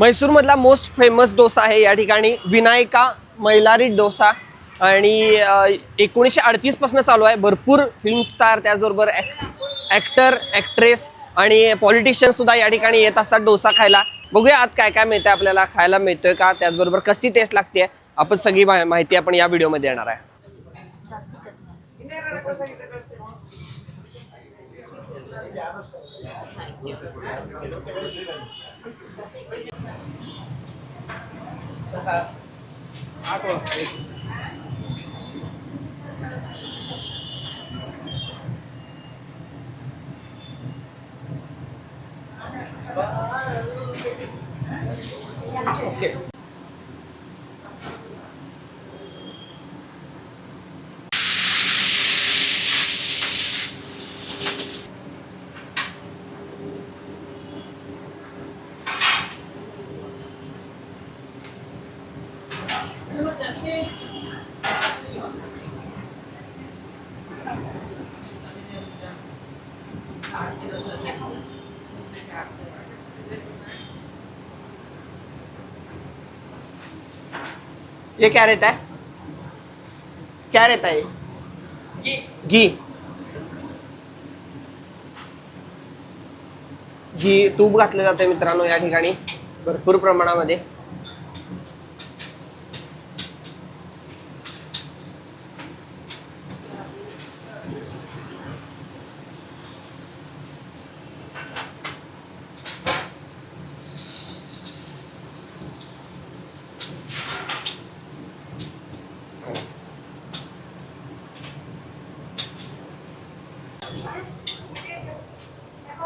म्हैसूरमधला most famous dosa आहे. या ठिकाणी विनायका मैलारी डोसा आणि एकोणीसशे अडतीसपासून चालू आहे. भरपूर फिल्म स्टार त्याचबरोबर ऍक्टर ऍक्ट्रेस आणि पॉलिटिशियन सुद्धा या ठिकाणी येत असतात डोसा खायला. बघूया आज काय काय मिळतंय आपल्याला खायला मिळतोय का? त्याचबरोबर कशी टेस्ट लागते आपण सगळी माहिती आपण या व्हिडिओमध्ये येणार आहे. ओके ये क्या रहता है? क्या रहता है ये? घी। घी। तूप घातलं जातं मित्रांनो या ठिकाणी भरपूर प्रमाणामध्ये.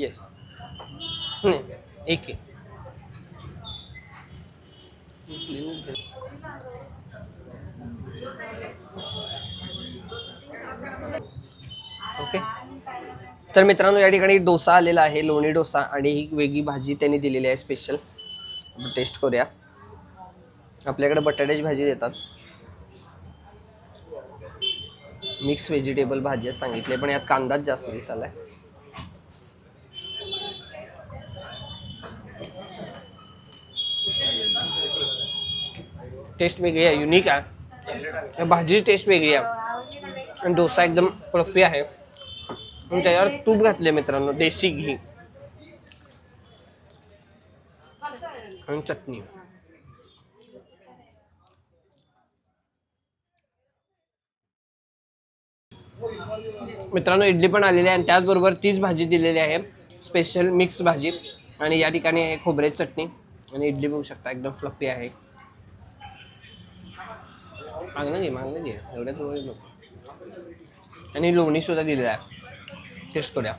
येस एक आहे ओके तर मित्रांनो या ठिकाणी डोसा आलेला आहे लोणी डोसा आणि ही वेगळी भाजी त्यांनी दिलेली आहे स्पेशल टेस्ट करूया. आपल्याकडे बटाट्याची भाजी देतात. मिक्स व्हेजिटेबल भाजी सांगितले पण यात कांदाच जास्त दिसायला टेस्ट वेगळी आहे युनिक आहे. भाजीची टेस्ट वेगळी आहे. आणि डोसा एकदम प्रफी आहे. आणि त्याच्यावर तूप घातले मित्रांनो देशी घी. आणि चटणी. मित्रांनो इडली पण आलेली आहे आणि त्याचबरोबर तीच भाजी दिलेली आहे. स्पेशल मिक्स भाजी. आणि या ठिकाणी आहे खोबरे चटणी. आणि इडली बघू शकता एकदम फ्लफी आहे. मागणं घे मागणं घे एवढ्याच वेळ लोक आणि लोणी सुद्धा दिलेलं आहे टेस्ट थोड्या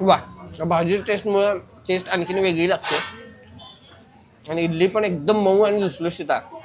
वा या भाजीच्या टेस्टमुळे टेस्ट आणखीन वेगळी लागते आणि इडली पण एकदम मऊ आणि लुसलुशीत आहे